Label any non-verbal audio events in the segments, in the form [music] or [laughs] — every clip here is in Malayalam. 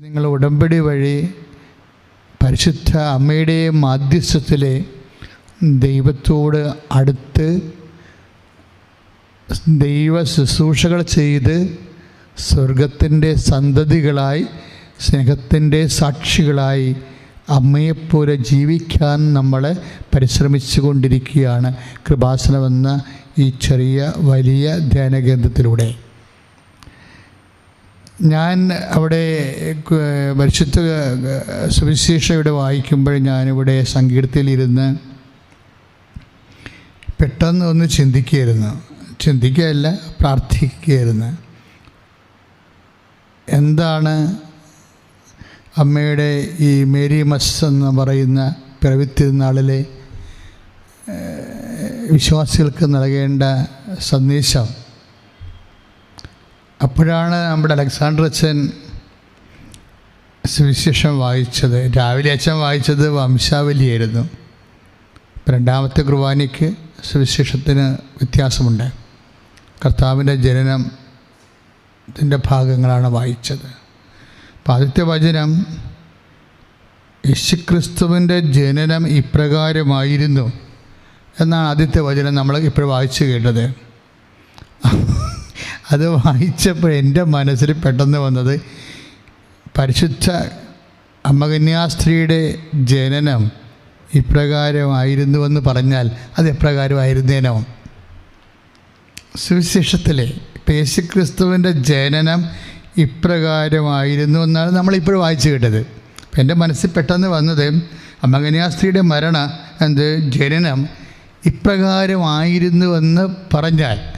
നിങ്ങൾ ഉടമ്പടി വഴി പരിശുദ്ധ അമ്മയുടെ മാധ്യസ്ഥത്തിലെ ദൈവത്തോട് അടുത്ത് ദൈവ ശുശ്രൂഷകൾ ചെയ്ത് സ്വർഗത്തിന്റെ സന്തതികളായി സ്നേഹത്തിന്റെ സാക്ഷികളായി അമ്മയെപ്പോലെ ജീവിക്കാൻ നമ്മൾ പരിശ്രമിച്ചു കൊണ്ടിരിക്കുകയാണ് കൃപാസനമെന്ന ഈ ചെറിയ വലിയ ധ്യാനകേന്ദ്രത്തിലൂടെ. ഞാൻ അവിടെ പരിശുദ്ധ സുവിശേഷം ഇവിടെ വായിക്കുമ്പോൾ ഞാനിവിടെ സങ്കീർത്തിയിലിരുന്ന് പെട്ടെന്ന് ഒന്ന് ചിന്തിക്കുകയായിരുന്നു. ചിന്തിക്കുകയല്ല പ്രാർത്ഥിക്കുകയായിരുന്നു. എന്താണ് അമ്മയുടെ ഈ മേരി മസ് എന്ന് പറയുന്ന പിറവിത്തിരുന്നാളിലെ വിശ്വാസികൾക്ക് നൽകേണ്ട സന്ദേശം? അപ്പോഴാണ് നമ്മുടെ അലക്സാണ്ടർ അച്ഛൻ സുവിശേഷം വായിച്ചത്. രാവിലെ അച്ഛൻ വായിച്ചത് വംശാവലിയായിരുന്നു. രണ്ടാമത്തെ കുർബാനയ്ക്ക് സുവിശേഷത്തിന് വ്യത്യാസമുണ്ട്. കർത്താവിന്റെ ജനനം ജനനത്തിന്റെ ഭാഗങ്ങളാണ് വായിച്ചത്. അപ്പം ആദ്യത്തെ വചനം യേശുക്രിസ്തുവിന്റെ ജനനം ഇപ്രകാരമായിരുന്നു എന്നാണ് ആദ്യത്തെ വചനം നമ്മൾ ഇപ്പോൾ വായിച്ചു കേട്ടത്. അത് വായിച്ചപ്പോൾ എന്റെ മനസ്സിൽ പെട്ടെന്ന് വന്നത് പരിശുദ്ധ അമ്മകന്യാസ്ത്രീയുടെ ജനനം ഇപ്രകാരമായിരുന്നുവെന്ന് പറഞ്ഞാൽ അത് എപ്രകാരമായിരുന്നേനോ? സുവിശേഷത്തിലെ യേശുക്രിസ്തുവിന്റെ ജനനം ഇപ്രകാരമായിരുന്നു എന്നാണ് നമ്മളിപ്പോൾ വായിച്ചു കേട്ടത്. എന്റെ മനസ്സിൽ പെട്ടെന്ന് വന്നത് അമ്മകന്യാസ്ത്രീയുടെ മരണ എന്ത് ജനനം ഇപ്രകാരമായിരുന്നുവെന്ന് പറഞ്ഞാൽ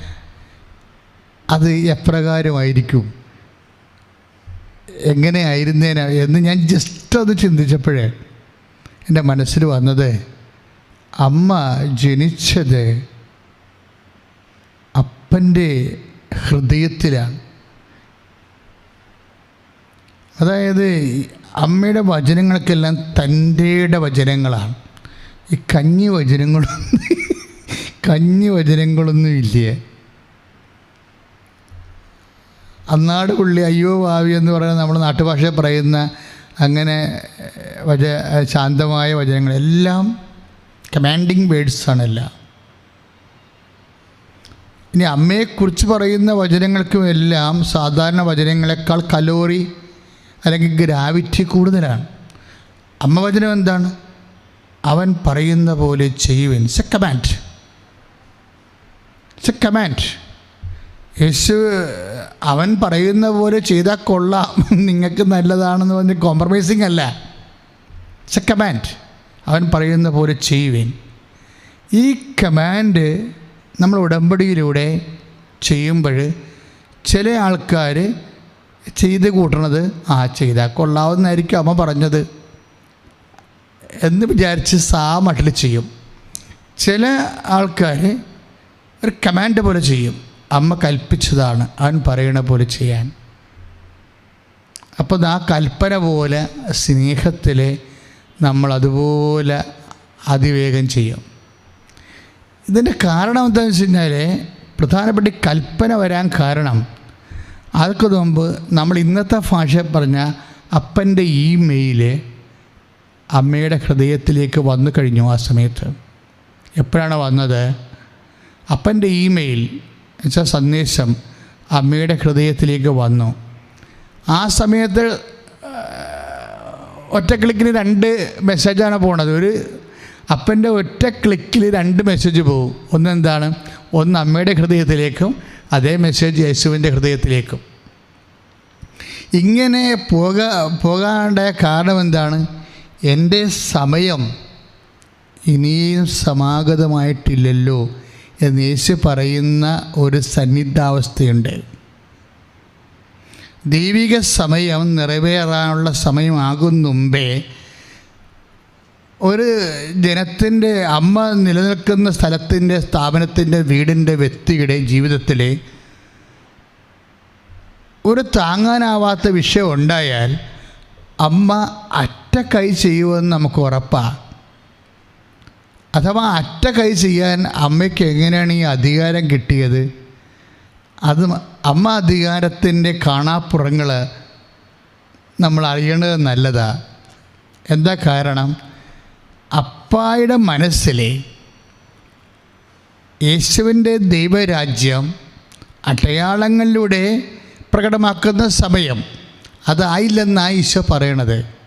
അത് എപ്രകാരമായിരിക്കും? എങ്ങനെയായിരുന്നേന എന്ന് ഞാൻ ജസ്റ്റ് അത് ചിന്തിച്ചപ്പോഴേ എന്റെ മനസ്സിൽ വന്നത് അമ്മ ജനിച്ചത് അപ്പന്റെ ഹൃദയത്തിലാണ്. അതായത് അമ്മയുടെ വചനങ്ങൾക്കെല്ലാം തന്റെയുടെ വചനങ്ങളാണ്. ഈ കഞ്ഞി വചനങ്ങളൊന്നും കഞ്ഞി വചനങ്ങളൊന്നും ഇല്ലേ? അന്നാട് പുള്ളി അയ്യോ ഭാവി എന്ന് പറയുന്ന നമ്മുടെ നാട്ടുഭാഷയിൽ പറയുന്ന അങ്ങനെ വച ശാന്തമായ വചനങ്ങൾ. എല്ലാം കമാൻഡിങ് വേർഡ്സാണ് എല്ലാം. ഇനി അമ്മയെക്കുറിച്ച് പറയുന്ന വചനങ്ങൾക്കും എല്ലാം സാധാരണ വചനങ്ങളെക്കാൾ കലോറി അല്ലെങ്കിൽ ഗ്രാവിറ്റി കൂടുതലാണ്. അമ്മ വചനം എന്താണ്? അവൻ പറയുന്ന പോലെ ചെയ്യുവൻ. It's a command it's a command Yesu അവൻ പറയുന്ന പോലെ ചെയ്താൽ കൊള്ളാം. [laughs] നിങ്ങൾക്ക് നല്ലതാണെന്ന് പറഞ്ഞ് കോംപ്രമൈസിങ് അല്ല. ഇറ്റ്സ് എ കമാൻഡ് അവൻ പറയുന്ന പോലെ ചെയ്യുവേൻ. ഈ കമാൻഡ് നമ്മൾ ഉടമ്പടിയിലൂടെ ചെയ്യുമ്പോൾ ചില ആൾക്കാർ ചെയ്ത് കൂട്ടണത് ആ ചെയ്താൽ കൊള്ളാവുന്നതായിരിക്കും അമ്മ പറഞ്ഞത്. എന്ന് വിചാരിച്ച് സാ മട്ടിൽ ചെയ്യും. ചില ആൾക്കാർ ഒരു കമാൻഡ് പോലെ ചെയ്യും. അമ്മ കൽപ്പിച്ചതാണ് അവൻ പറയണ പോലെ ചെയ്യാൻ. അപ്പോൾ ആ കൽപ്പന പോലെ സ്നേഹത്തിൽ നമ്മൾ അതുപോലെ അതിവേഗം ചെയ്യും. ഇതിന്റെ കാരണം എന്താണെന്ന് വെച്ച് കഴിഞ്ഞാൽ പ്രധാനപ്പെട്ട കൽപ്പന വരാൻ കാരണം അതൊക്കെ മുമ്പ് നമ്മൾ ഇന്നത്തെ ഭാഷ പറഞ്ഞ അപ്പന്റെ ഈ മെയിൽ അമ്മയുടെ ഹൃദയത്തിലേക്ക് വന്നു കഴിഞ്ഞു ആ സമയത്ത്. എപ്പോഴാണ് വന്നത്? അപ്പന്റെ ഇമെയിൽ വെച്ചാൽ സന്ദേശം അമ്മയുടെ ഹൃദയത്തിലേക്ക് വന്നു. ആ സമയത്ത് ഒറ്റ ക്ലിക്കിന് രണ്ട് മെസ്സേജാണ് പോണത്. ഒരു അപ്പന്റെ ഒറ്റ ക്ലിക്കിൽ രണ്ട് മെസ്സേജ് പോകും ഒന്നെന്താണ്? ഒന്ന് അമ്മയുടെ ഹൃദയത്തിലേക്കും അതേ മെസ്സേജ് യേശുവിന്റെ ഹൃദയത്തിലേക്കും. ഇങ്ങനെ പോക പോകാണ്ടായ കാരണം എന്താണ്? എന്റെ സമയം ഇനിയും സമാഗതമായിട്ടില്ലല്ലോ. എന്ന് യേശു പറയുന്ന ഒരു സന്നിഗ്ധാവസ്ഥയുണ്ട് ദൈവിക സമയം നിറവേറാനുള്ള സമയമാകും മുമ്പേ ഒരു ജനത്തിന്റെ അമ്മ നിലനിൽക്കുന്ന സ്ഥലത്തിന്റെ സ്ഥാപനത്തിന്റെ വീടിന്റെ വ്യക്തിയുടെ ജീവിതത്തിൽ ഒരു താങ്ങാനാവാത്ത വിഷയം ഉണ്ടായാൽ അമ്മ അറ്റ കൈ ചെയ്യുമെന്ന് നമുക്ക് ഉറപ്പാണ് അഥവാ അറ്റ കൈ ചെയ്യാൻ അമ്മയ്ക്ക് എങ്ങനെയാണ് ഈ അധികാരം കിട്ടിയത്? അത് അമ്മ അധികാരത്തിന്റെ കാണാപ്പുറങ്ങൾ നമ്മൾ അറിയേണ്ടത് നല്ലതാ. എന്താ കാരണം? അപ്പായുടെ മനസ്സിലെ യേശുവിന്റെ ദൈവരാജ്യം അടയാളങ്ങളിലൂടെ പ്രകടമാക്കുന്ന സമയം അതായില്ലെന്നാണ് ഈശോ പറയണത്.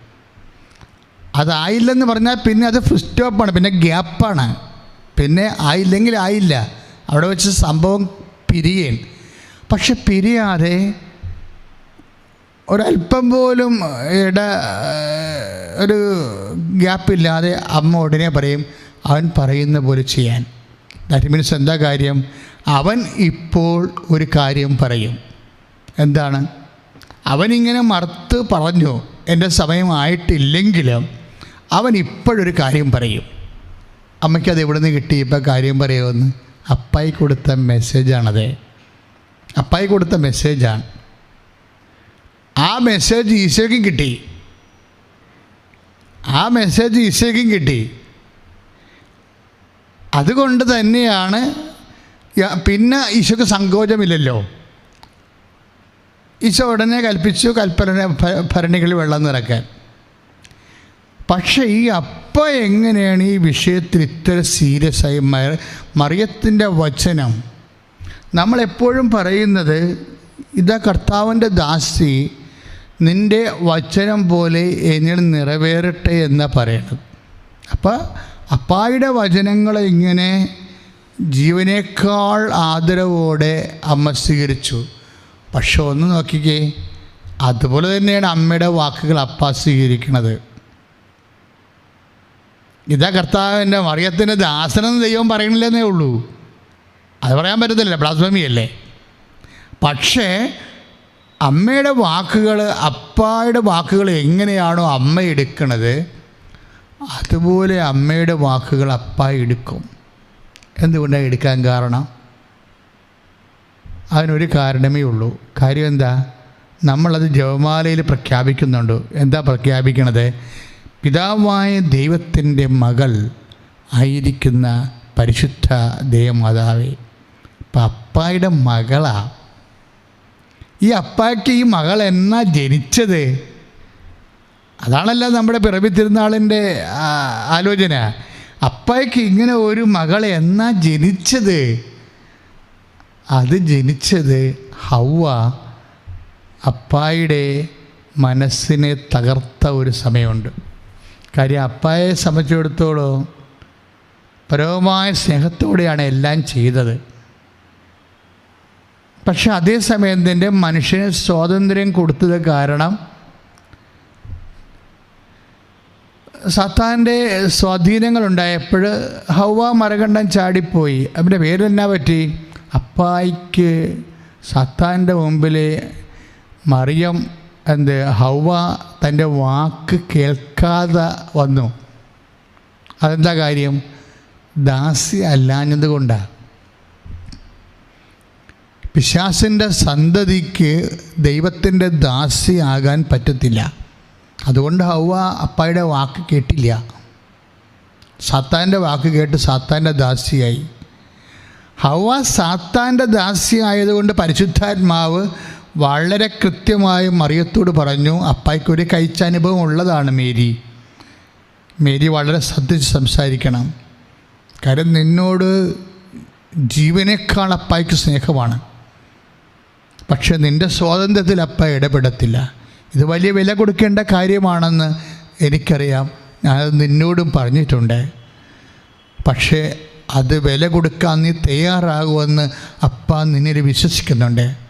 അതായില്ലെന്ന് പറഞ്ഞാൽ പിന്നെ അത് ഫുൾ സ്റ്റോപ്പാണ് പിന്നെ ഗ്യാപ്പാണ് പിന്നെ ആയില്ലെങ്കിൽ ആയില്ല. അവിടെ വെച്ച് സംഭവം പിരിയേൻ പക്ഷെ പിരിയാതെ ഒരല്പം പോലും ഇട ഒരു ഗ്യാപ്പില്ലാതെ അമ്മ ഉടനെ പറയും അവൻ പറയുന്ന പോലെ ചെയ്യാൻ. ദാറ്റ് മീൻസ് എന്താ കാര്യം? അവൻ ഇപ്പോൾ ഒരു കാര്യം പറയും. എന്താണ്? അവനിങ്ങനെ മറുത്ത് പറഞ്ഞു എന്റെ സമയമായിട്ടില്ലെങ്കിലും അവൻ ഇപ്പോഴൊരു കാര്യം പറയും. അമ്മയ്ക്കത് എവിടെ നിന്ന് കിട്ടി? ഇപ്പം കാര്യം പറയുമെന്ന്. അപ്പായി കൊടുത്ത മെസ്സേജാണത്. അപ്പായി കൊടുത്ത മെസ്സേജാണ്. ആ മെസ്സേജ് ഈശോയ്ക്കും കിട്ടി. ആ മെസ്സേജ് ഈശോയ്ക്കും കിട്ടി. അതുകൊണ്ട് തന്നെയാണ് പിന്നെ ഈശോയ്ക്ക് സങ്കോചമില്ലല്ലോ. ഈശോ ഉടനെ കൽപ്പിച്ചു കൽപ്പന ഭരണികളിൽ വെള്ളം നിറക്കാൻ. പക്ഷേ ഈ അപ്പ എങ്ങനെയാണ് ഈ വിഷയത്തിൽ ഇത്ര സീരിയസ് ആയി മറിയത്തിന്റെ വചനം? നമ്മളെപ്പോഴും പറയുന്നത് ഇതാ കർത്താവിന്റെ ദാസി നിന്റെ വചനം പോലെ എന്നിൽ നിറവേറട്ടെ എന്ന് പറയണത്. അപ്പോൾ അപ്പായുടെ വചനങ്ങളെ ഇങ്ങനെ ജീവനേക്കാൾ ആദരവോടെ അമ്മ സ്വീകരിച്ചു. പക്ഷെ ഒന്ന് നോക്കിക്കേ അതുപോലെ തന്നെയാണ് അമ്മയുടെ വാക്കുകൾ അപ്പ സ്വീകരിക്കുന്നത് ഇതാ കർത്താവിന്റെ മറിയത്തിന് ദാസനെന്ന് ദൈവം പറയണില്ലെന്നേ ഉള്ളൂ. അത് പറയാൻ പറ്റത്തില്ല ബ്ലാസ്ഫമിയല്ലേ പക്ഷേ അമ്മയുടെ വാക്കുകൾ അപ്പായുടെ വാക്കുകൾ എങ്ങനെയാണോ അമ്മ എടുക്കണത് അതുപോലെ അമ്മയുടെ വാക്കുകൾ അപ്പ എടുക്കും. എന്തുകൊണ്ടാണ് എടുക്കാൻ കാരണം? അതിനൊരു കാരണമേ ഉള്ളൂ. കാര്യം എന്താ? നമ്മളത് ജപമാലയിൽ പ്രഖ്യാപിക്കുന്നുണ്ട്. എന്താ പ്രഖ്യാപിക്കണത്? പിതാവായ ദൈവത്തിന്റെ മകൾ ആയിരിക്കുന്ന പരിശുദ്ധ ദേവമാതാവേ അപ്പം അപ്പായുടെ മകളാ. ഈ അപ്പായ്ക്ക് ഈ മകൾ എന്നാ ജനിച്ചത്? അതാണല്ലോ നമ്മുടെ പിറവി തിരുനാളിന്റെ ആലോചന. അപ്പായ്ക്ക് ഇങ്ങനെ ഒരു മകൾ എന്നാ ജനിച്ചത്? അത് ജനിച്ചത് ഹൗവ അപ്പായുടെ മനസ്സിനെ തകർത്ത ഒരു സമയമുണ്ട്. കാര്യം അപ്പായെ സംബന്ധിച്ചിടത്തോളം പരമമായ സ്നേഹത്തോടെയാണ് എല്ലാം ചെയ്തത്. പക്ഷെ അതേസമയം തന്നെ മനുഷ്യന് സ്വാതന്ത്ര്യം കൊടുത്തത് കാരണം സത്താന്റെ സ്വാധീനങ്ങളുണ്ടായപ്പോൾ ഹൗവ മരകണ്ഠം ചാടിപ്പോയി. അവന്റെ പേരെന്നാ പറ്റി? അപ്പായിക്ക് സത്താന്റെ മുമ്പിൽ മറിയം എന്ത് ഹൗവ തന്റെ വാക്ക് കേൾക്കാതെ വന്നു. അതെന്താ കാര്യം? ദാസി അല്ലാഞ്ഞത് കൊണ്ടാണ് പിശാസിന്റെ സന്തതിക്ക് ദൈവത്തിന്റെ ദാസി ആകാൻ പറ്റത്തില്ല. അതുകൊണ്ട് ഹൗവ അപ്പായുടെ വാക്ക് കേട്ടില്ല. സാത്താന്റെ വാക്ക് കേട്ട് സാത്താന്റെ ദാസിയായി. ഹൗവ സാത്താന്റെ ദാസിയായതുകൊണ്ട് പരിശുദ്ധാത്മാവ് വളരെ കൃത്യമായി മറിയത്തോട് പറഞ്ഞു അപ്പായ്ക്കൊരു കഴിച്ചനുഭവം ഉള്ളതാണ് മേരി. മേരി വളരെ ശ്രദ്ധിച്ച് സംസാരിക്കണം. കാര്യം നിന്നോട് ജീവനേക്കാൾ അപ്പായ്ക്ക് സ്നേഹമാണ്. പക്ഷേ നിന്റെ സ്വാതന്ത്ര്യത്തിൽ അപ്പ ഇടപെടത്തില്ല. ഇത് വലിയ വില കൊടുക്കേണ്ട കാര്യമാണെന്ന് എനിക്കറിയാം. ഞാനത് നിന്നോടും പറഞ്ഞിട്ടുണ്ട്. പക്ഷേ അത് വില കൊടുക്കാൻ നീ തയ്യാറാകുമെന്ന് അപ്പ നിന്നിൽ വിശ്വസിക്കുന്നുണ്ട്.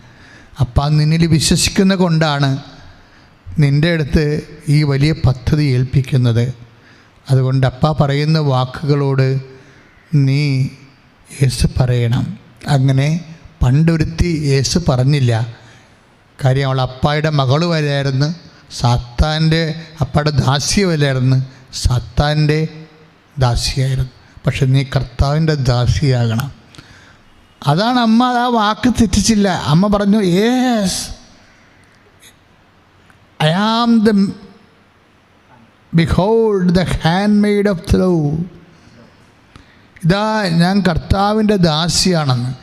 അപ്പ നിന്നിൽ വിശ്വസിക്കുന്ന കൊണ്ടാണ് നിന്റെ അടുത്ത് ഈ വലിയ പദ്ധതി ഏൽപ്പിക്കുന്നത്. അതുകൊണ്ട് അപ്പ പറയുന്ന വാക്കുകളോട് നീ യേസ് പറയണം. അങ്ങനെ പണ്ടൊരുത്തി യേസ് പറഞ്ഞില്ല. കാര്യം അവൾ അപ്പായുടെ മകൾ വരെയായിരുന്നു. സാത്താന്റെ അപ്പയുടെ ദാസ്യമല്ലായിരുന്നു സാത്താന്റെ ദാസിയായിരുന്നു. പക്ഷെ നീ കർത്താവിന്റെ ദാസിയാകണം. അതാണ് അമ്മ ആ വാക്ക് തെറ്റിച്ചില്ല. അമ്മ പറഞ്ഞു yes I am the behold the handmaid of throw ഇതാ ഞാൻ കർത്താവിന്റെ ദാസിയാണെന്ന്.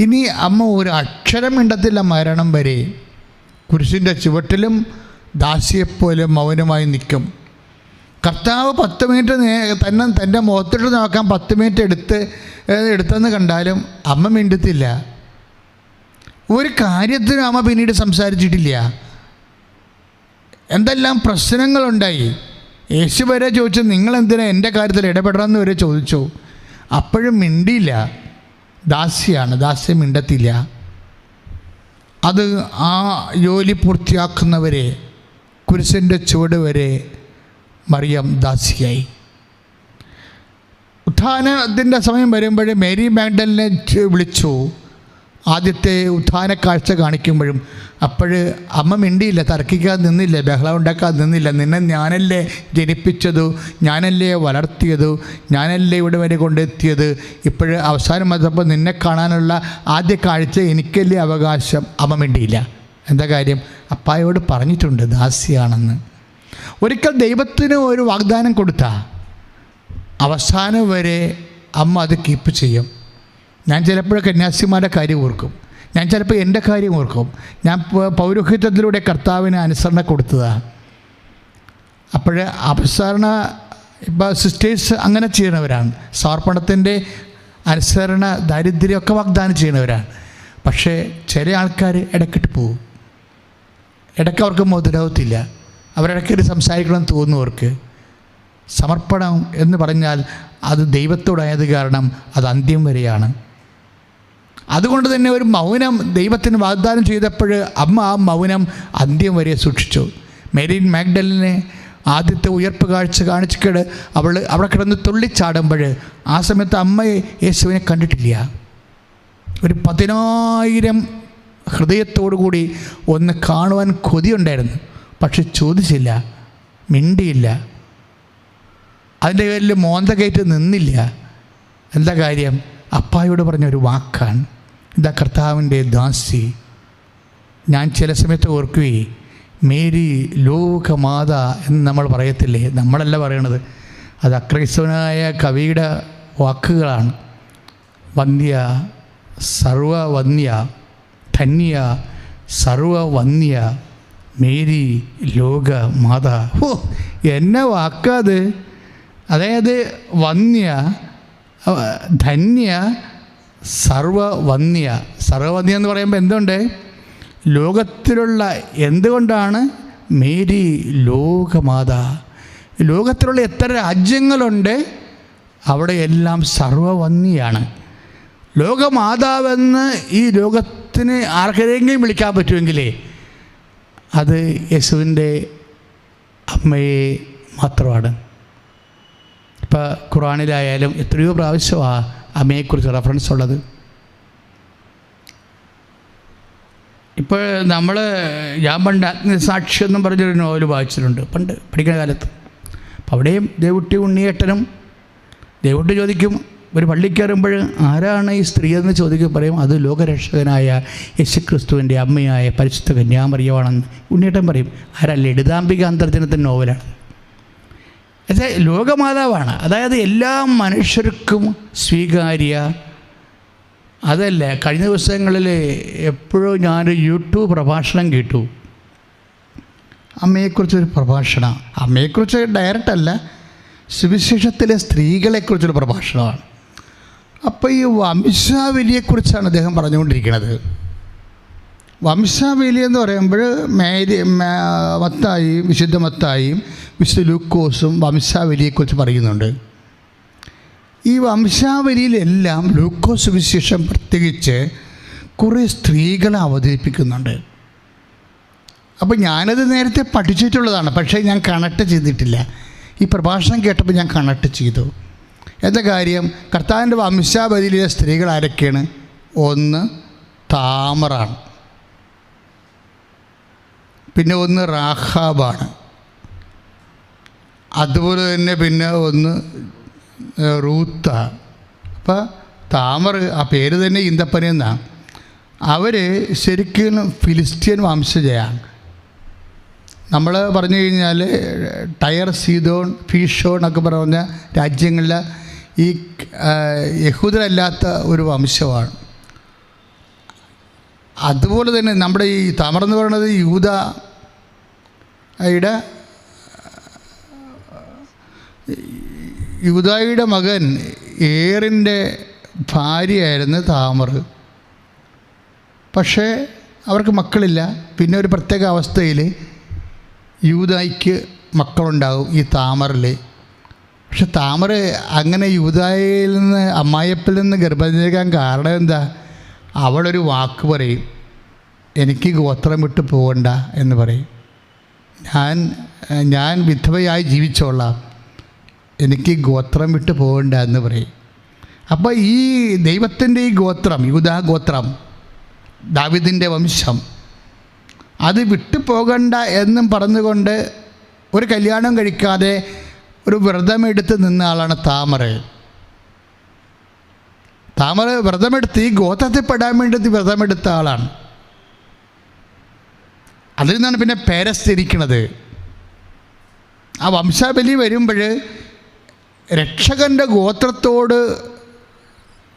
ഇനി അമ്മ ഒരു അക്ഷരം മിണ്ടത്തില്ല മരണം വരെ. കുരിശിന്റെ ചുവട്ടിലും ദാസിയെപ്പോലും മൗനമായി നിൽക്കും. കർത്താവ് പത്ത് മിനിറ്റ് തന്നെ തന്റെ മുഖത്തിട്ട് നോക്കാൻ പത്ത് മിനിറ്റ് എടുത്ത് എടുത്തെന്ന് കണ്ടാലും അമ്മ മിണ്ടത്തില്ല. ഒരു കാര്യത്തിനും അമ്മ പിന്നീട് സംസാരിച്ചിട്ടില്ല. എന്തെല്ലാം പ്രശ്നങ്ങളുണ്ടായി? യേശു വരെ ചോദിച്ചു നിങ്ങൾ എന്തിനാ എന്റെ കാര്യത്തിൽ ഇടപെടണമെന്ന് വരെ ചോദിച്ചു. അപ്പോഴും മിണ്ടിയില്ല. ദാസ്യാണ്. ദാസ്യം മിണ്ടത്തില്ല. അത് ആ ജോലി പൂർത്തിയാക്കുന്നവരെ കുരിശിന്റെ ചുവട് വരെ മറിയം ദാസിയായി. ഉത്ഥാനത്തിന്റെ സമയം വരുമ്പോൾ മേരി മാഗ്ഡലിനെ വിളിച്ചു. ആദ്യത്തെ ഉത്ഥാന കാഴ്ച കാണിക്കുമ്പോഴും അപ്പോഴ് അമ്മ മിണ്ടിയില്ല തർക്കിക്കാതെ നിന്നില്ല ബഹളം ഉണ്ടാക്കാതെ നിന്നില്ല. നിന്നെ ഞാനല്ലേ ജനിപ്പിച്ചതു? ഞാനല്ലേ വളർത്തിയതു? ഞാനല്ലേ ഇവിടെ വരെ കൊണ്ടെത്തിയത്? ഇപ്പോഴ് അവസാനം വന്നപ്പോൾ നിന്നെ കാണാനുള്ള ആദ്യ കാഴ്ച എനിക്കല്ലേ അവകാശം? അമ്മ മിണ്ടിയില്ല. എന്താ കാര്യം? അപ്പായോട് പറഞ്ഞിട്ടുണ്ട് ദാസിയാണെന്ന്. ഒരിക്കൽ ദൈവത്തിന് ഒരു വാഗ്ദാനം കൊടുത്ത അവസാനം വരെ അമ്മ അത് കീപ്പ് ചെയ്യും. ഞാൻ ചിലപ്പോൾ കന്യാസിമാരുടെ കാര്യം ഓർക്കും. ഞാൻ ചിലപ്പോൾ എന്റെ കാര്യം ഓർക്കും. ഞാൻ പൗരോഹിത്യത്തിലൂടെ കർത്താവിന് അനുസരണ കൊടുത്തതാണ് അപ്പോൾ അപസരണ ഇപ്പോൾ സിസ്റ്റേഴ്സ് അങ്ങനെ ചെയ്യുന്നവരാണ്. സമർപ്പണത്തിന്റെ അനുസരണ ദാരിദ്ര്യമൊക്കെ വാഗ്ദാനം ചെയ്യുന്നവരാണ്. പക്ഷേ ചില ആൾക്കാർ ഇടക്കിട്ട് പോവും. ഇടയ്ക്ക് അവർക്ക് മുതലാവത്തില്ല. അവരിടയ്ക്കിട്ട് സംസാരിക്കണം തോന്നുന്നവർക്ക് സമർപ്പണം എന്ന് പറഞ്ഞാൽ അത് ദൈവത്തോടായത് കാരണം അത് അന്ത്യം വരെയാണ്. അതുകൊണ്ട് തന്നെ ഒരു മൗനം ദൈവത്തിന് വാഗ്ദാനം ചെയ്തപ്പോൾ അമ്മ ആ മൗനം അന്ത്യം വരെ സൂക്ഷിച്ചു. മേരീൻ മാഗ്ഡലിനെ ആദ്യത്തെ ഉയർപ്പ് കാഴ്ച കാണിച്ചിട്ട് അവൾ അവിടെ കിടന്ന് തുള്ളിച്ചാടുമ്പോൾ ആ സമയത്ത് അമ്മയെ യേശുവിനെ കണ്ടിട്ടില്ല. ഒരു പതിനായിരം ഹൃദയത്തോടു കൂടി ഒന്ന് കാണുവാൻ കൊതിയുണ്ടായിരുന്നു. പക്ഷെ ചോദിച്ചില്ല മിണ്ടിയില്ല. അതിന്റെ പേരിൽ മോന്ത കയറ്റി നിന്നില്ല. എന്താ കാര്യം? അപ്പായോട് പറഞ്ഞ ഒരു വാക്കാണ്. ഇതാ കർത്താവിന്റെ ദാസി. ഞാൻ ചില സമയത്ത് ഓർക്കുകയെ മേരി ലോകമാത എന്ന് നമ്മൾ പറയത്തില്ലേ? നമ്മളല്ല പറയണത്. അത് അക്രൈസ്തവനായ കവിയുടെ വാക്കുകളാണ്. വന്യ സർവവന്യ ധന്യ സർവവന്യ മേരി ലോക മാത. ഓ എന്നെ വാക്കാത്. അതായത് വന്യ ധന്യ സർവവന്യ. സർവവന്യ എന്ന് പറയുമ്പോൾ എന്തുണ്ട്? ലോകത്തിലുള്ള എന്തുകൊണ്ടാണ് മേരി ലോകമാത ലോകത്തിലുള്ള എത്ര രാജ്യങ്ങളുണ്ട്? അവിടെ എല്ലാം സർവവന്യാണ്. ലോകമാതാവെന്ന് ഈ ലോകത്തിന് ആർക്കെങ്കിലും വിളിക്കാൻ പറ്റുമെങ്കിലേ? അത് യേശുവിന്റെ അമ്മയെ മാത്രമാണ്. ഇപ്പോൾ ഖുറാനിലായാലും എത്രയോ പ്രാവശ്യമാണ് അമ്മയെക്കുറിച്ച് റെഫറൻസ് ഉള്ളത്. ഇപ്പോൾ നമ്മൾ ഞാൻ പണ്ട് അഗ്നിസാക്ഷി എന്നും പറഞ്ഞൊരു നോവൽ വായിച്ചിട്ടുണ്ട്. പണ്ട് പഠിക്കുന്ന കാലത്ത്. അപ്പോൾ അവിടെയും ദേവുട്ടി ഉണ്ണിയേട്ടനും ദേവുട്ടി ചോദിക്കും ഒരു പള്ളി കയറുമ്പോൾ ആരാണ് ഈ സ്ത്രീ എന്ന് ചോദിക്കുക പറയും അത് ലോകരക്ഷകനായ യേശുക്രിസ്തുവിന്റെ അമ്മയായ പരിശുദ്ധ കന്യാമറിയമാണെന്ന് ഉണ്ണിയേട്ടൻ പറയും. ആരാ? ലളിതാംബിക അന്തർജനത്തിന്റെ നോവലാണ്. അത് ലോകമാതാവാണ്. അതായത് എല്ലാ മനുഷ്യർക്കും സ്വീകാര്യ. അതല്ല കഴിഞ്ഞ ദിവസങ്ങളിൽ എപ്പോഴും ഞാൻ യൂട്യൂബ് പ്രഭാഷണം കേട്ടു. അമ്മയെക്കുറിച്ചൊരു പ്രഭാഷണം. അമ്മയെക്കുറിച്ച് ഡയറക്റ്റ് അല്ല സുവിശേഷത്തിലെ സ്ത്രീകളെക്കുറിച്ചൊരു പ്രഭാഷണമാണ്. അപ്പോൾ ഈ വംശാവലിയെക്കുറിച്ചാണ് അദ്ദേഹം പറഞ്ഞുകൊണ്ടിരിക്കുന്നത്. വംശാവലി എന്ന് പറയുമ്പോൾ മേരി മത്തായും വിശുദ്ധ മത്തായും വിശുദ്ധ ലൂക്കോസും വംശാവലിയെക്കുറിച്ച് പറയുന്നുണ്ട്. ഈ വംശാവലിയിലെല്ലാം ലൂക്കോസ് വിശേഷം പ്രത്യേകിച്ച് കുറേ സ്ത്രീകളെ അവതരിപ്പിക്കുന്നുണ്ട്. അപ്പോൾ ഞാനത് നേരത്തെ പഠിച്ചിട്ടുള്ളതാണ് പക്ഷേ ഞാൻ കണക്ട് ചെയ്തിട്ടില്ല. ഈ പ്രഭാഷണം കേട്ടപ്പോൾ ഞാൻ കണക്ട് ചെയ്തു. എന്താ കാര്യം? കർത്താവിന്റെ വംശാവലിയിലെ സ്ത്രീകൾ ആരൊക്കെയാണ്? ഒന്ന് താമറാണ്. പിന്നെ ഒന്ന് റാഹാബാണ്. അതുപോലെ തന്നെ പിന്നെ ഒന്ന് റൂത്ത. അപ്പോൾ താമർ ആ പേര് തന്നെ ഈന്തപ്പന എന്നാണ് അവർ ശരിക്കും ഫിലിസ്ത്യൻ വംശജയാണ്. നമ്മൾ പറഞ്ഞു കഴിഞ്ഞാൽ ടയർ സീതോൺ ഫീഷോൺ ഒക്കെ പറഞ്ഞ രാജ്യങ്ങളിലെ ഈ യഹൂദരല്ലാത്ത ഒരു വംശമാണ്. അതുപോലെ തന്നെ നമ്മുടെ ഈ താമർ എന്ന് പറയുന്നത് യൂത യുടെ യൂതായിയുടെ മകൻ ഏറിന്റെ ഭാര്യയായിരുന്നു താമർ. പക്ഷേ അവർക്ക് മക്കളില്ല. പിന്നെ ഒരു പ്രത്യേക അവസ്ഥയിൽ യൂതായിക്ക് മക്കളുണ്ടാകും ഈ താമറിൽ. പക്ഷെ താമര അങ്ങനെ യുവതായിൽ നിന്ന് അമ്മായിയപ്പിൽ നിന്ന് ഗർഭം കാരണം എന്താ? അവളൊരു വാക്ക് പറയും. എനിക്ക് ഗോത്രം വിട്ട് പോകണ്ട എന്ന് പറയും. ഞാൻ ഞാൻ വിധവയായി ജീവിച്ചോളാം. എനിക്ക് ഗോത്രം വിട്ട് പോകണ്ട എന്ന് പറയും. അപ്പോൾ ഈ ദൈവത്തിന്റെ ഈ ഗോത്രം യൂതാ ഗോത്രം ദാവിദിന്റെ വംശം അത് വിട്ടു പോകണ്ട എന്നും പറഞ്ഞുകൊണ്ട് ഒരു കല്യാണം കഴിക്കാതെ ഒരു വ്രതമെടുത്ത് നിന്ന ആളാണ് താമര. താമര വ്രതമെടുത്ത് ഈ ഗോത്രത്തിൽ പെടാൻ വേണ്ടി വ്രതമെടുത്ത ആളാണ്. അതിൽ നിന്നാണ് പിന്നെ പേരസ്ഥിരിക്കണത്. ആ വംശാബലി വരുമ്പോൾ രക്ഷകന്റെ ഗോത്രത്തോട്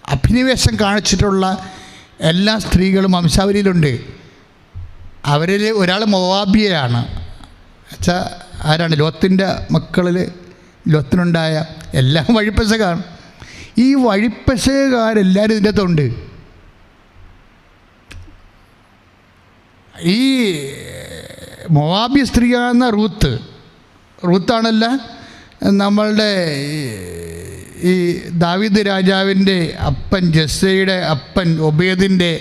അഭിനിവേശം കാണിച്ചിട്ടുള്ള എല്ലാ സ്ത്രീകളും വംശാവലിയിലുണ്ട്. അവരിൽ ഒരാൾ മോവാബിയയാണ്. വെച്ചാൽ ആരാണ്? ലോത്തിന്റെ മക്കളിൽ ലോത്തിനുണ്ടായ എല്ലാം വഴിപ്പശകാണ്. ഈ വഴിപ്പശകാരെല്ലാവരും ഇതിന്റെ അകത്തുണ്ട്. ഈ മൊവാബി സ്ത്രീയാണെന്ന റൂത്ത്. റൂത്താണല്ല നമ്മളുടെ ഈ ദാവിദ് രാജാവിന്റെ അപ്പൻ ജസ്സയുടെ അപ്പൻ ഒബേദിന്റെ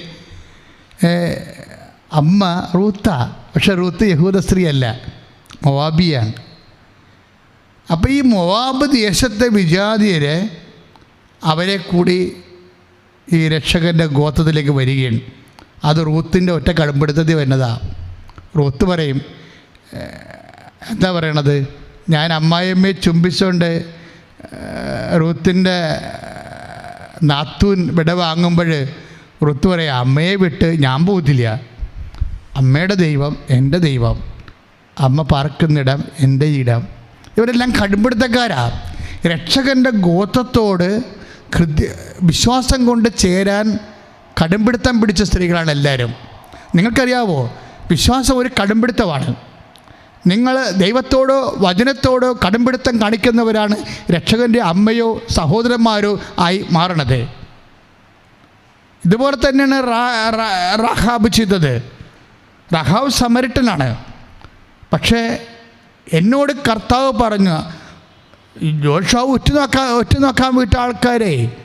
അമ്മ റൂത്ത. പക്ഷെ റൂത്ത് യഹൂദ സ്ത്രീയല്ല മൊവാബിയാണ് അപ്പോൾ ഈ മൊവാബ് ദേശത്തെ വിജാതിയരെ അവരെ കൂടി ഈ രക്ഷകന്റെ ഗോത്രത്തിലേക്ക് വരികയാണ്. അത് റൂത്തിന്റെ ഒറ്റ കടുംപിടുത്തത്തിൽ വരുന്നതാണ് റൂത്ത് പറയും എന്താ പറയണത്? ഞാൻ അമ്മായിയമ്മയെ ചുംബിച്ചുകൊണ്ട് റൂത്തിന്റെ നാത്തൂൻ വിട വാങ്ങുമ്പോൾ റുത്ത് പറയാം അമ്മയെ വിട്ട് ഞാൻ പോകത്തില്ല. അമ്മയുടെ ദൈവം എന്റെ ദൈവം. അമ്മ പാർക്കുന്നിടം എന്റെ ഇടം. ഇവരെല്ലാം കടുംപിടുത്തക്കാരാ. രക്ഷകന്റെ ഗോത്രത്തോട് ഹൃദയ വിശ്വാസം കൊണ്ട് ചേരാൻ കടുംപിടുത്തം പിടിച്ച സ്ത്രീകളാണ് എല്ലാവരും. നിങ്ങൾക്കറിയാവോ വിശ്വാസം ഒരു കടുംപിടുത്തമാണ്. നിങ്ങൾ ദൈവത്തോടോ വചനത്തോടോ കടുംപിടുത്തം കാണിക്കുന്നവരാണ് രക്ഷകന്റെ അമ്മയോ സഹോദരന്മാരോ ആയി മാറണത്. ഇതുപോലെ തന്നെയാണ് റഹാബ് ചെയ്തത്. റഹാബ് സമരിട്ടനാണ്. പക്ഷേ എന്നോട് കർത്താവ് പറഞ്ഞു ജോഷാവ് ഉറ്റുനോക്കാൻ ഉറ്റുനോക്കാൻ വിട്ട ആൾക്കാരെ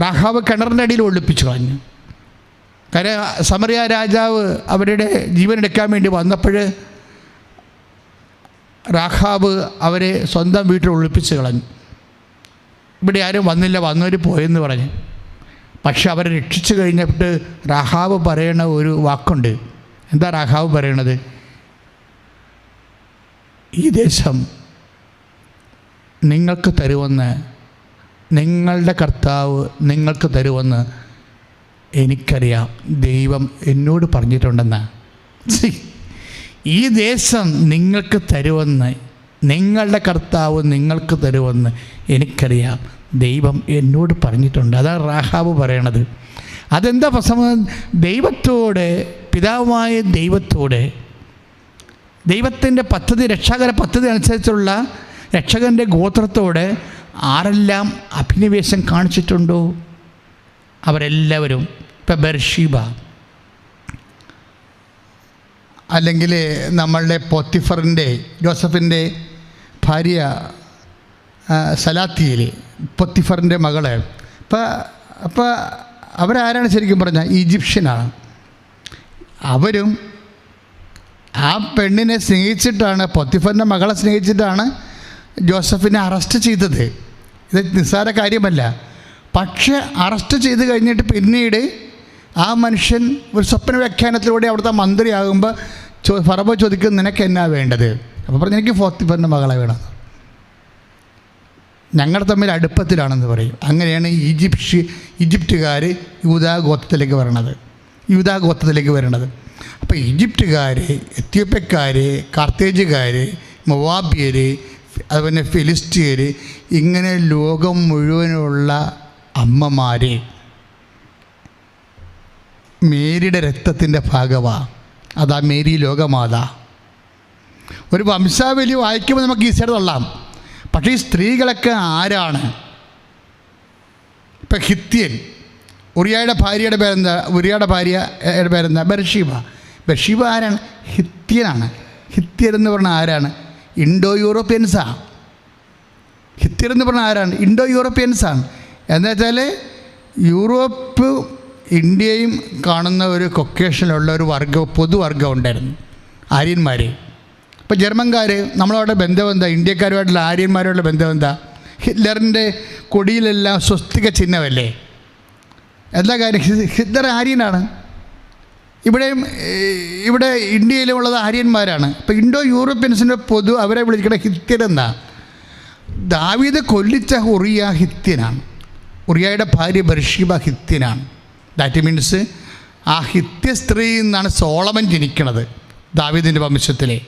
റഹാവ് കിണറിന്റെ അടിയിൽ ഒളിപ്പിച്ചു കളഞ്ഞു. കാര്യം സമറിയ രാജാവ് അവരുടെ ജീവൻ എടുക്കാൻ വേണ്ടി വന്നപ്പോൾ റാഹാബ് അവരെ സ്വന്തം വീട്ടിൽ ഒളിപ്പിച്ച് കളഞ്ഞു. ഇവിടെ ആരും വന്നില്ല വന്നവർ പോയെന്ന് പറഞ്ഞു. പക്ഷെ അവരെ രക്ഷിച്ചു കഴിഞ്ഞിട്ട് റഹാബ് പറയണ ഒരു വാക്കുണ്ട്. എന്താ റഹാബ് പറയണത്? ഈ ദേശം നിങ്ങൾക്ക് തരുമെന്ന് നിങ്ങളുടെ കർത്താവ് നിങ്ങൾക്ക് തരുമെന്ന് എനിക്കറിയാം. ദൈവം എന്നോട് പറഞ്ഞിട്ടുണ്ടെന്ന്. ഈ ദേശം നിങ്ങൾക്ക് തരുമെന്ന് നിങ്ങളുടെ കർത്താവ് നിങ്ങൾക്ക് തരുമെന്ന് എനിക്കറിയാം. ദൈവം എന്നോട് പറഞ്ഞിട്ടുണ്ട്. അതാണ് റാഹാബ് പറയണത്. അതെന്താ പ്രസംഗം? ദൈവത്തോടെ പിതാവായ ദൈവത്തോട് ദൈവത്തിന്റെ പദ്ധതി രക്ഷാകര പദ്ധതി അനുസരിച്ചുള്ള രക്ഷകന്റെ ഗോത്രത്തോട് ആരെല്ലാം അഭിനിവേശം കാണിച്ചിട്ടുണ്ടോ? അവരെല്ലാവരും ഇപ്പം ബർഷീബ. അല്ലെങ്കിൽ നമ്മളുടെ പൊത്തിഫറിന്റെ ജോസഫിന്റെ ഭാര്യ സലാത്തിയിൽ പൊത്തിഫറിന്റെ മകൾ. അപ്പോൾ അപ്പം അവരാരാണ് ശരിക്കും പറഞ്ഞാൽ? ഈജിപ്ഷ്യനാണ്. അവരും ആ പെണ്ണിനെ സ്നേഹിച്ചിട്ടാണ് പൊത്തിഫറിന്റെ മകളെ സ്നേഹിച്ചിട്ടാണ് ജോസഫിനെ അറസ്റ്റ് ചെയ്തത്. ഇത് നിസ്സാര കാര്യമല്ല. പക്ഷേ അറസ്റ്റ് ചെയ്ത് കഴിഞ്ഞിട്ട് പിന്നീട് ആ മനുഷ്യൻ ഒരു സ്വപ്ന വ്യാഖ്യാനത്തിലൂടെ അവിടുത്തെ മന്ത്രിയാകുമ്പോൾ ചോ ഫറബ ചോദിക്കും നിനക്ക് എന്നാ വേണ്ടത്? അപ്പോൾ പറഞ്ഞു എനിക്ക് ഫോത്തിഫറിന്റെ മകളെ വേണം. ഞങ്ങൾ തമ്മിൽ അടുപ്പത്തിലാണെന്ന് പറയും. അങ്ങനെയാണ് ഈജിപ്ഷ്യ ഈജിപ്തുകാർ യൂതാഗോത്രത്തിലേക്ക് വരണത്. യൂതാഗോത്രത്തിലേക്ക് വരണത്. അപ്പോൾ ഈജിപ്തുകാർ എത്യോപ്യക്കാർ കാർത്തേജുകാർ മൊവാബിയർ അതുപോലെ ഫിലിസ്റ്റിയർ ഇങ്ങനെ ലോകം മുഴുവനുള്ള അമ്മമാർ മേരിയുടെ രക്തത്തിന്റെ ഭാഗമാണ് അതാ മേരി ലോകമാത. ഒരു വംശാവലി വായിക്കുമ്പോൾ നമുക്ക് ഈസിയായിട്ട് തള്ളാം. പക്ഷേ ഈ സ്ത്രീകളൊക്കെ ആരാണ്? ഇപ്പം ഹിത്യൻ. ഉറിയയുടെ ഭാര്യയുടെ പേരെന്താ? ഉറിയയുടെ ഭാര്യയുടെ പേരെന്താ? ബർഷീബ. ബർഷീബ ആരാണ് ഹിത്യനാണ്. ഹിത്യർ എന്ന് പറഞ്ഞാൽ ആരാണ്? ഇൻഡോ യൂറോപ്യൻസാണ് ഹിത്യർ എന്ന് പറഞ്ഞാൽ ആരാണ്? ഇൻഡോ യൂറോപ്യൻസാണ് എന്താ വെച്ചാൽ യൂറോപ്പ് ഇന്ത്യയും കാണുന്ന ഒരു കൊക്കേഷനിലുള്ള ഒരു വർഗ പൊതുവർഗം ഉണ്ടായിരുന്നു ആര്യന്മാർ ഇപ്പോൾ ജർമ്മൻകാർ നമ്മളവിടെ ബന്ധം എന്താ? ഇന്ത്യക്കാരുമായിട്ടുള്ള ആര്യന്മാരുമായിട്ടുള്ള ബന്ധം എന്താ? ഹിറ്റ്ലറിന്റെ കൊടിയിലെല്ലാം സ്വസ്തിക ചിഹ്നമല്ലേ? എന്താ കാര്യം? ഹിറ്റ്ലർ ആര്യനാണ്. ഇവിടെയും ഇവിടെ ഇന്ത്യയിലുമുള്ളത് ആര്യന്മാരാണ്. ഇപ്പോൾ ഇൻഡോ യൂറോപ്യൻസിന്റെ പൊതു അവരെ വിളിക്കുന്ന ഹിത്യരെന്നാ ദാവീദ് കൊല്ലിച്ച ഉറിയ ഹിത്യനാണ്. ഉറിയയുടെ ഭാര്യ ബർഷീബ ഹിത്യനാണ്. ദാറ്റ് മീൻസ് ആ ഹിത്യ സ്ത്രീയിൽ നിന്നാണ് സോളമൻ ജനിക്കുന്നത് ദാവീദിന്റെ വംശത്തിലെ.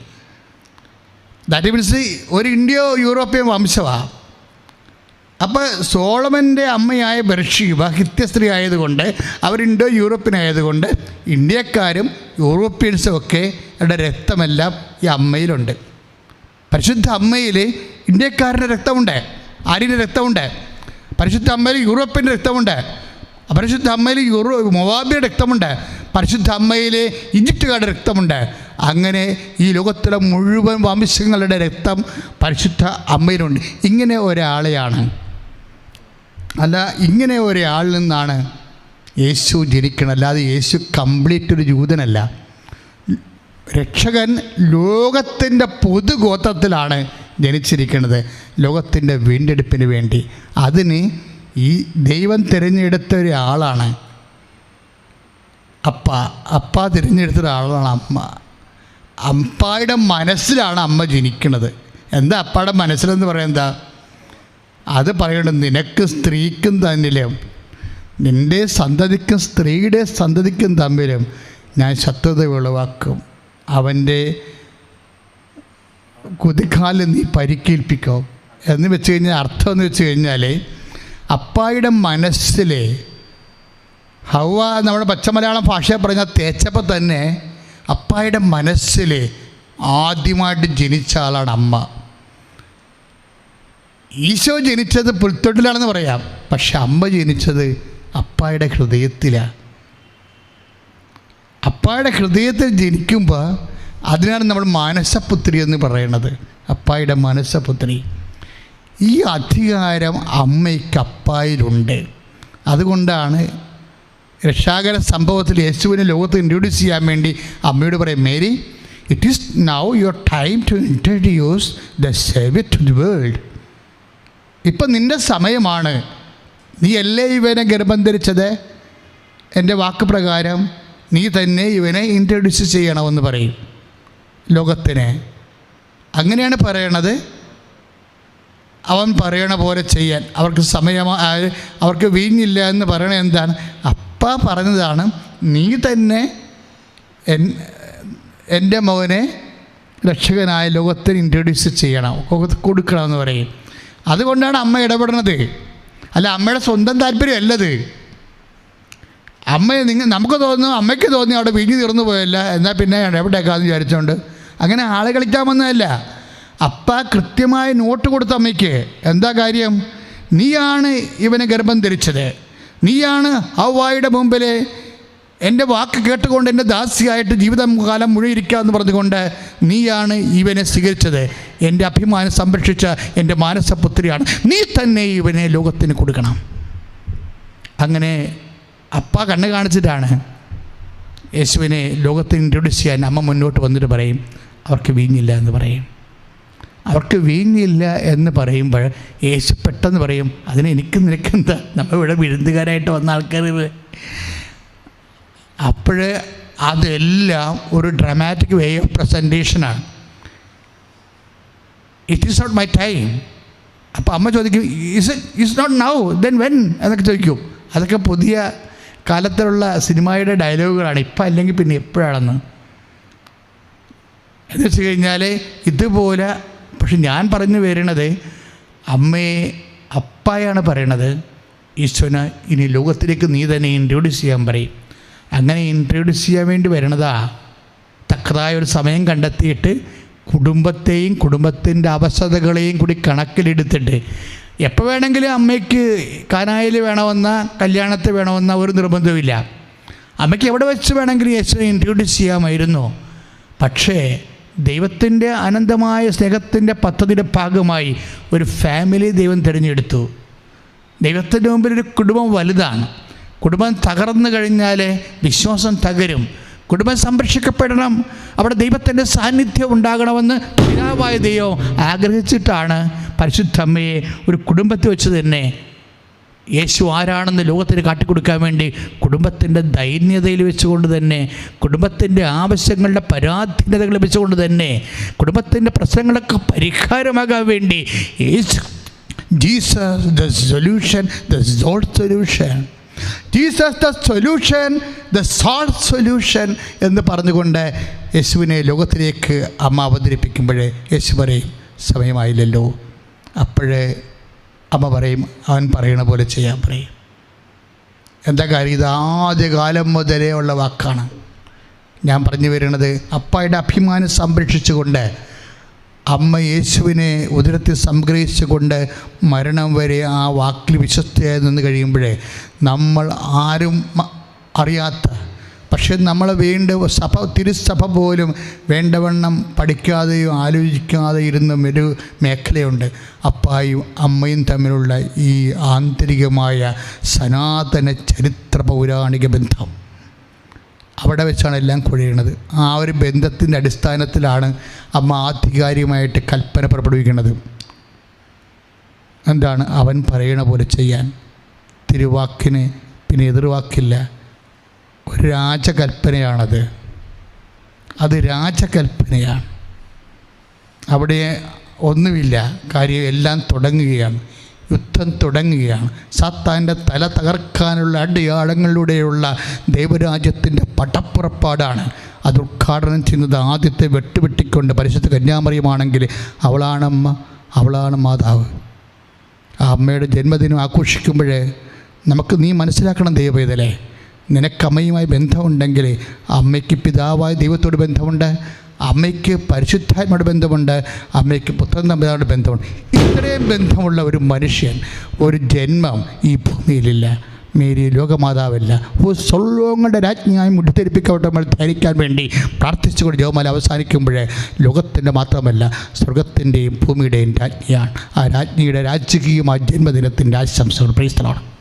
ദാറ്റ് മീൻസ് ഒരു ഇന്ത്യോ യൂറോപ്യൻ വംശമാണ് അപ്പോൾ സോളമന്റെ അമ്മയായ ബർഷീബ ഹിത്യ സ്ത്രീ ആയതുകൊണ്ട് യൂറോപ്യൻ ആയതുകൊണ്ട് ഇന്ത്യക്കാരും യൂറോപ്യൻസും ഒക്കെ അവരുടെ രക്തമെല്ലാം ഈ അമ്മയിലുണ്ട്. പരിശുദ്ധ അമ്മയിൽ ഇന്ത്യക്കാരുടെ രക്തമുണ്ട്. ആര്യന്റെ രക്തമുണ്ട്. പരിശുദ്ധ അമ്മയിൽ യൂറോപ്യന്റെ രക്തമുണ്ട്. പരിശുദ്ധ അമ്മയിൽ യൂറോ മൊവാബിയുടെ രക്തമുണ്ട്. പരിശുദ്ധ അമ്മയിൽ ഈജിപ്തുകാരുടെ രക്തമുണ്ട്. അങ്ങനെ ഈ ലോകത്തിലെ മുഴുവൻ വംശങ്ങളുടെ രക്തം പരിശുദ്ധ അമ്മയിലുണ്ട്. ഇങ്ങനെ ഒരാളെയാണ് അല്ല ഇങ്ങനെ ഒരാളിൽ നിന്നാണ് യേശു ജനിക്കണം അല്ലാതെ യേശു കംപ്ലീറ്റ് ഒരു ജൂതനല്ല. രക്ഷകൻ ലോകത്തിന്റെ പൊതുഗോത്രത്തിലാണ് ജനിച്ചിരിക്കുന്നത്. ലോകത്തിന്റെ വീണ്ടെടുപ്പിന് വേണ്ടി. അതിന് ഈ ദൈവം തിരഞ്ഞെടുത്ത ഒരാളാണ്. അപ്പ അപ്പ തിരഞ്ഞെടുത്ത ഒരാളാണ് അമ്മ. അപ്പായുടെ മനസ്സിലാണ് അമ്മ ജനിക്കുന്നത് എന്താ അപ്പയുടെ മനസ്സിലെന്ന് പറയുന്നത്? എന്താ അത് പറയണം നിനക്ക് സ്ത്രീക്കും തന്നിലും നിന്റെ സന്തതിക്കും സ്ത്രീയുടെ സന്തതിക്കും തമ്മിലും ഞാൻ ശത്രുത ഉളവാക്കും അവന്റെ കുതിക്കാലിൽ നീ പരിക്കേൽപ്പിക്കും. എന്ന് വെച്ച് കഴിഞ്ഞാൽ അർത്ഥം എന്ന് വെച്ച് കഴിഞ്ഞാൽ അപ്പായുടെ മനസ്സിലെ ഹവ നമ്മുടെ പച്ചമലയാളം ഭാഷ പറഞ്ഞാൽ തേച്ചപ്പോൾ തന്നെ അപ്പായുടെ മനസ്സിൽ ആദ്യമായിട്ട് ജനിച്ച ആളാണ് അമ്മ. ഈശോ ജനിച്ചത് പുൽത്തൊട്ടിലാണെന്ന് പറയാം. പക്ഷെ അമ്മ ജനിച്ചത് അപ്പായുടെ ഹൃദയത്തിലാണ് അപ്പായുടെ ഹൃദയത്തിൽ ജനിക്കുമ്പോൾ അതിനാണ് നമ്മൾ മാനസപുത്രി എന്ന് പറയുന്നത് അപ്പായുടെ മാനസപുത്രി. ഈ അധികാരം അമ്മയ്ക്ക് അപ്പായിലുണ്ട് അതുകൊണ്ടാണ് രക്ഷാകര സംഭവത്തിൽ യേശുവിനെ ലോകത്ത് ഇൻട്രൊഡ്യൂസ് ചെയ്യാൻ വേണ്ടി അമ്മയോട് പറയും Mary it is now your time to introduce the saviour to the world ഇപ്പം നിന്റെ സമയമാണ്. നീ അല്ലേ ഇവനെ ഗർഭം ധരിച്ചത് എന്റെ വാക്ക് പ്രകാരം നീ തന്നെ ഇവനെ ഇൻട്രൊഡ്യൂസ് ചെയ്യണമെന്ന് പറയും ലോകത്തിനെ. അങ്ങനെയാണ് പറയണത്. അവൻ പറയണ പോലെ ചെയ്യാൻ. അവർക്ക് സമയം അവർക്ക് വീഞ്ഞില്ല എന്ന് പറയണ എന്താണ്? അപ്പ പറഞ്ഞതാണ് നീ തന്നെ എൻ എന്റെ മകനെ രക്ഷകനായ ലോകത്തിന് ഇൻട്രൊഡ്യൂസ് ചെയ്യണം. കൊടുക്കണമെന്ന് പറയും. അതുകൊണ്ടാണ് അമ്മ ഇടപെടുന്നത്. അല്ല അമ്മയുടെ സ്വന്തം താല്പര്യമല്ലത്. അമ്മ നിങ്ങൾ നമുക്ക് തോന്നുന്നു അമ്മയ്ക്ക് തോന്നി അവിടെ വിഞ്ഞു തീർന്നു പോയല്ല എന്നാൽ പിന്നെ ഇടപെട്ടേക്കാന്ന് വിചാരിച്ചുകൊണ്ട് അങ്ങനെ ആളെ കളിക്കാമെന്നല്ല അപ്പ കൃത്യമായ നോട്ട് കൊടുത്ത അമ്മയ്ക്ക് എന്താ കാര്യം? നീയാണ് ഇവനെ ഗർഭം ധരിച്ചത്. നീയാണ് ഹവായുടെ മുമ്പിൽ എന്റെ വാക്ക് കേട്ടുകൊണ്ട് എന്റെ ദാസിയായിട്ട് ജീവിതം കാലം മുഴുവൻ എന്ന് പറഞ്ഞുകൊണ്ട് നീയാണ് ഇവനെ സ്വീകരിച്ചത്. എന്റെ അഭിമാനം സംരക്ഷിച്ച എന്റെ മാനസപുത്രിയാണ്. നീ തന്നെ ഇവനെ ലോകത്തിന് കൊടുക്കണം. അങ്ങനെ അപ്പ കണ്ണ് കാണിച്ചിട്ടാണ് യേശുവിനെ ലോകത്തിന് ഇൻട്രൊഡ്യൂസ് ചെയ്യാൻ അമ്മ മുന്നോട്ട് വന്നിട്ട് പറയും അവർക്ക് വീഞ്ഞില്ല എന്ന് പറയും. അവർക്ക് വീഞ്ഞില്ല എന്ന് പറയുമ്പോൾ യേശു പെട്ടെന്ന് പറയും അതിന് എനിക്ക് നിനക്കെന്താ? നമ്മളിവിടെ വിരുന്നുകാരായിട്ട് വന്ന ആൾക്കാർ അപ്പോൾ അതെല്ലാം ഒരു dramatic way of പ്രസന്റേഷനാണ് it is not my time അപ്പോൾ അമ്മ ചോദിക്കും is is not now then when എന്നൊക്കെ ചോദിക്കും. അതൊക്കെ പുതിയ കാലത്തിലുള്ള സിനിമയുടെ ഡയലോഗുകളാണ് ഇപ്പം അല്ലെങ്കിൽ പിന്നെ എപ്പോഴാണെന്ന്. എന്ന് വെച്ച് കഴിഞ്ഞാൽ ഇതുപോലെ പക്ഷെ ഞാൻ പറഞ്ഞു വരുന്നത് അമ്മയെ അപ്പായാണ് പറയണത് ഈശ്വന ഇനി ലോകത്തിലേക്ക് നീ തന്നെ ഇൻട്രൊഡ്യൂസ് ചെയ്യാൻ പറയും. അങ്ങനെ ഇൻട്രൊഡ്യൂസ് ചെയ്യാൻ വേണ്ടി വരണതാ. തക്കതായ ഒരു സമയം കണ്ടെത്തിയിട്ട് കുടുംബത്തെയും കുടുംബത്തിന്റെ അവസ്ഥതകളെയും കൂടി കണക്കിലെടുത്തിട്ട് എപ്പോൾ വേണമെങ്കിലും അമ്മയ്ക്ക് കാനായിൽ വേണമെന്ന കല്യാണത്തിൽ വേണമെന്ന ഒരു നിർബന്ധമില്ല അമ്മയ്ക്ക് എവിടെ വെച്ച് വേണമെങ്കിലും യേശുവിനെ ഇൻട്രൊഡ്യൂസ് ചെയ്യാമായിരുന്നു. പക്ഷേ ദൈവത്തിന്റെ അനന്തമായ സ്നേഹത്തിന്റെ പദ്ധതിയുടെ ഭാഗമായി ഒരു ഫാമിലി ദൈവം തിരഞ്ഞെടുത്തു. ദൈവത്തിന്റെ മുമ്പിൽ ഒരു കുടുംബം വലുതാണ്. കുടുംബം തകർന്നു കഴിഞ്ഞാൽ വിശ്വാസം തകരും. കുടുംബം സംരക്ഷിക്കപ്പെടണം. അവിടെ ദൈവത്തിന്റെ സാന്നിധ്യം ഉണ്ടാകണമെന്ന് പിതാവായ ദൈവം ആഗ്രഹിച്ചിട്ടാണ് പരിശുദ്ധമ്മയെ ഒരു കുടുംബത്തിൽ വെച്ച് തന്നെ യേശു ആരാണെന്ന് ലോകത്തിന് കാട്ടിക്കൊടുക്കാൻ വേണ്ടി കുടുംബത്തിന്റെ ദൈന്യതയിൽ വെച്ചുകൊണ്ട് തന്നെ കുടുംബത്തിന്റെ ആവശ്യങ്ങളുടെ പരാധീനതകൾ വെച്ചുകൊണ്ട് തന്നെ കുടുംബത്തിന്റെ പ്രശ്നങ്ങളൊക്കെ പരിഹാരമാകാൻ വേണ്ടി Yesu Jesus the solution the soul solution Jesus the solution the sold solution എന്ന് പറഞ്ഞുകൊണ്ട് യേശുവിനെ ലോകത്തിലേക്ക് അമ്മ അവതരിപ്പിക്കുമ്പോൾ യേശു പറയും സമയമായില്ലല്ലോ. അപ്പോഴേ അമ്മ പറയും അവൻ പറയണ പോലെ ചെയ്യാൻ പറയും. എന്താ കാര്യം? ഇത് ആദ്യകാലം മുതലേ ഉള്ള വാക്കാണ്. ഞാൻ പറഞ്ഞു വരുന്നത് അപ്പായുടെ അഭിമാനം സംരക്ഷിച്ചുകൊണ്ട് അമ്മ യേശുവിനെ ഉദരത്തിൽ സംഗ്രഹിച്ചുകൊണ്ട് മരണം വരെ ആ വാക്കിൽ വിശ്വസ്തയായി നിന്ന് കഴിയുമ്പോഴേ നമ്മൾ ആരും അറിയാത്ത പക്ഷെ നമ്മളെ വേണ്ട സഭ തിരുസഭ പോലും വേണ്ടവണ്ണം പഠിക്കാതെയും ആലോചിക്കാതെ ഇരുന്ന ഒരു മേഖലയുണ്ട്. അപ്പായും അമ്മയും തമ്മിലുള്ള ഈ ആന്തരികമായ സനാതന ചരിത്ര പൗരാണിക ബന്ധം. അവിടെ വെച്ചാണ് എല്ലാം കുഴയണത് ആ ഒരു ബന്ധത്തിന്റെ അടിസ്ഥാനത്തിലാണ് അമ്മ ആധികാരികമായിട്ട് കൽപ്പന പുറപ്പെടുവിക്കുന്നത്. എന്താണ് അവൻ പറയണ പോലെ ചെയ്യാൻ. തിരുവാക്കിന് പിന്നെ എതിർവാക്കില്ല. ഒരു രാജകൽപ്പനയാണത്. അത് രാജകൽപ്പനയാണ്. അവിടെ ഒന്നുമില്ല. കാര്യം എല്ലാം തുടങ്ങുകയാണ്. യുദ്ധം തുടങ്ങുകയാണ്. സാത്താന്റെ തല തകർക്കാനുള്ള അടയാളങ്ങളിലൂടെയുള്ള ദൈവരാജ്യത്തിന്റെ പടപ്പുറപ്പാടാണ്. അത് ഉദ്ഘാടനം ചെയ്യുന്നത് ആദ്യത്തെ വെട്ടുവെട്ടിക്കൊണ്ട് പരിശുദ്ധ കന്യാമറിയുമാണെങ്കിൽ അവളാണമ്മ അവളാണ് മാതാവ്. ആ അമ്മയുടെ ജന്മദിനം ആഘോഷിക്കുമ്പോൾ നമുക്ക് നീ മനസ്സിലാക്കണം ദൈവവേദലേ നിനക്ക് അമ്മയുമായി ബന്ധമുണ്ടെങ്കിൽ അമ്മയ്ക്ക് പിതാവായ ദൈവത്തോട് ബന്ധമുണ്ട്. അമ്മയ്ക്ക് പരിശുദ്ധാത്മയുടെ ബന്ധമുണ്ട് അമ്മയ്ക്ക് പുത്രൻ തമ്മിലായിട്ട് ബന്ധമുണ്ട്. ഇത്രയും ബന്ധമുള്ള ഒരു മനുഷ്യൻ ഒരു ജന്മം ഈ ഭൂമിയിലില്ല മേരി ലോകമാതാവല്ല. ഒരു സ്വർലോകങ്ങളുടെ രാജ്ഞിയായി മുടിത്തെരിപ്പിക്കപ്പെട്ട നമ്മൾ ധരിക്കാൻ വേണ്ടി പ്രാർത്ഥിച്ചുകൊണ്ട് ജോമാല അവസാനിക്കുമ്പോൾ ലോകത്തിന്റെ മാത്രമല്ല സ്വർഗത്തിന്റെയും ഭൂമിയുടെയും രാജ്ഞിയാണ്. ആ രാജ്ഞിയുടെ രാജകീയമായ ജന്മദിനത്തിന്റെ ആശംസകൾ പ്രൈസ്തലാണ്